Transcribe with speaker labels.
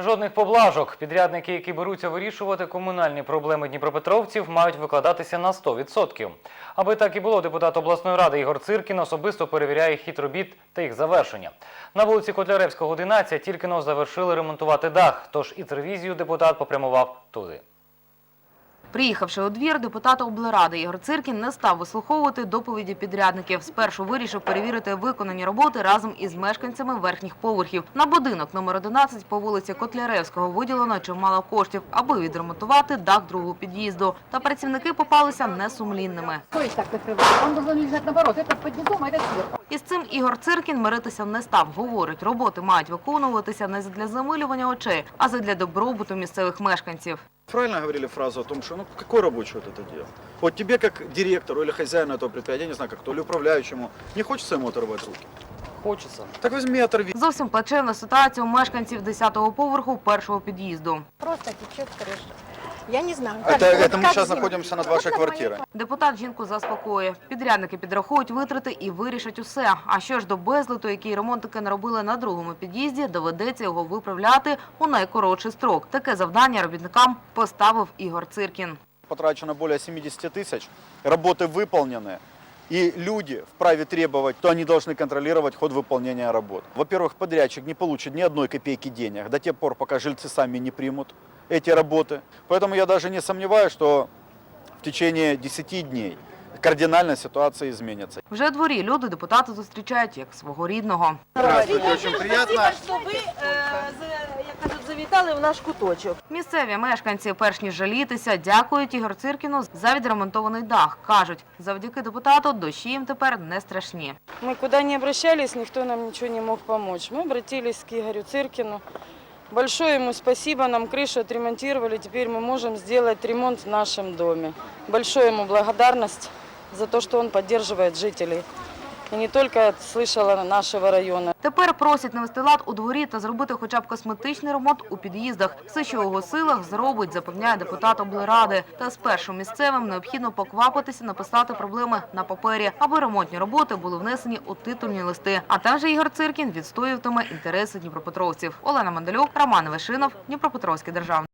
Speaker 1: Жодних поблажок. Підрядники, які беруться вирішувати комунальні проблеми дніпропетровців, мають викладатися на 100%. Аби так і було, депутат обласної ради Ігор Циркін особисто перевіряє хід робіт та їх завершення. На вулиці Котляревського, 11 тільки но завершили ремонтувати дах, тож і ревізію депутат попрямував туди.
Speaker 2: Приїхавши у двір, депутат облради Ігор Циркін не став вислуховувати доповіді підрядників. Спершу вирішив перевірити виконані роботи разом із мешканцями верхніх поверхів. На будинок номер 11 по вулиці Котляревського виділено чимало коштів, аби відремонтувати дах другого під'їзду. Та працівники попалися несумлінними.
Speaker 3: То есть так закрывать. Он должен лежать наоборот. Это под низом, а это сверху.
Speaker 2: Із цим Ігор Циркін миритися не став. Говорить, роботи мають виконуватися не для замилювання очей, а для добробуту місцевих мешканців.
Speaker 4: Правильно говорили фразу о том, что ну какой рабочий вот это дело? Вот тебе как директору или хозяину этого предприятия, я не знаю как то, или управляющему, не хочется ему оторвать руки?
Speaker 1: Хочеться.
Speaker 4: Так возьми и оторви.
Speaker 2: Зовсім плачевна ситуація у мешканців 10-го поверху першого під'їзду.
Speaker 5: Просто течет крыша. Я не знаю.
Speaker 4: Это,
Speaker 5: как-
Speaker 4: это
Speaker 5: вот
Speaker 4: мы
Speaker 5: как
Speaker 4: сейчас
Speaker 5: зимой.
Speaker 4: находимся над
Speaker 5: Вот
Speaker 4: вашей
Speaker 5: как моя
Speaker 4: квартирой.
Speaker 2: Депутат жінку заспокоює. Підрядники підрахують витрати і вирішать усе. А що ж до безлиту, який ремонтики наробили на другому під'їзді, доведеться його виправляти у найкоротший строк. Таке завдання робітникам поставив Ігор Циркін.
Speaker 4: Потрачено более 70 тысяч, работы выполнены. И люди вправе требовать, то они должны контролировать ход выполнения работ. Во-первых, подрядчик не получит ни одной копейки денег до тех пор, пока жильцы сами не примут эти работы. Поэтому я даже не сомневаюсь, что в течение 10 дней кардинально ситуация изменится.
Speaker 2: Вже у дворі люди депутата зустрічають як свого рідного.
Speaker 4: Здравствуйте, очень приятно.
Speaker 6: Спасибо, що ви, е, за- як кажуть, завітали в наш куточок.
Speaker 2: Місцеві мешканці, перш ніж жалітися, дякують Ігор Циркіну за відремонтований дах. Кажуть, завдяки депутату дощі їм тепер не страшні.
Speaker 7: Мы куда не обращались, никто нам ничего не мог помочь. Мы обратились к Игорю Циркину. Большое ему спасибо, нам крышу отремонтировали, теперь мы можем сделать ремонт в нашем доме. Большое ему благодарность за то, что он поддерживает жителей. И не только слышала нашего района.
Speaker 2: Тепер просять навести лад у дворі та зробити хоча б косметичний ремонт у під'їздах. Все, що у його силах, зробить, запевняє депутат облради. Та спершу місцевим необхідно поквапитися написати проблеми на папері, аби ремонтні роботи були внесені у титульні листи. А там же Ігор Циркін відстоюватиме інтереси дніпропетровців. Олена Мандалюк, Роман Вишинов, Дніпропетровський державний.